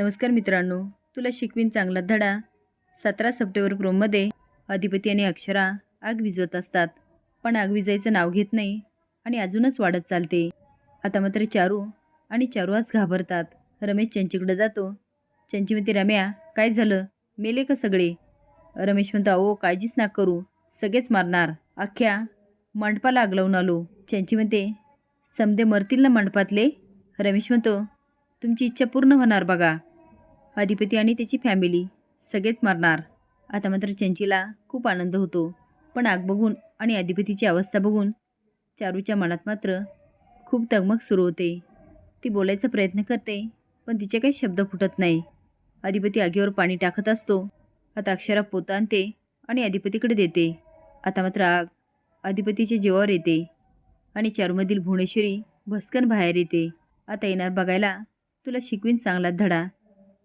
नमस्कार मित्रांनो तुला शिकवीन चांगला धडा. सतरा सप्टेंबर क्रोममध्ये अधिपती आणि अक्षरा आग विझवत असतात. पण आग विजायचं नाव घेत नाही आणि अजूनच वाढत चालते. आता मात्र चारू आणि चारू आज घाबरतात. रमेश चंचीकडे जातो. चंची म्हणते रम्या काय झालं? मेले का सगळे? रमेश म्हणतो अहो काळजीच ना करू. सगळेच मारणार. अख्ख्या मंडपाला आग लावून आलो. चंची म्हणते समदे मरतील ना मंडपातले? रमेश म्हणतो तुमची इच्छा पूर्ण होणार बघा. अधिपती आणि त्याची फॅमिली सगळेच मारणार. आता मात्र चंचीला खूप आनंद होतो. पण आग बघून आणि अधिपतीची अवस्था बघून चारूच्या मनात मात्र खूप तगमग सुरू होते. ती बोलायचा प्रयत्न करते पण तिचे काही शब्द फुटत नाही. अधिपती आगीवर पाणी टाकत असतो. आता अक्षरा पोता आणते आणि अधिपतीकडे देते. आता मात्र आग अधिपतीच्या जीवावर येते आणि चारूमधील भुवनेश्वरी भस्कन बाहेर येते. आता येणार बघायला तुला शिकवीन चांगला धडा.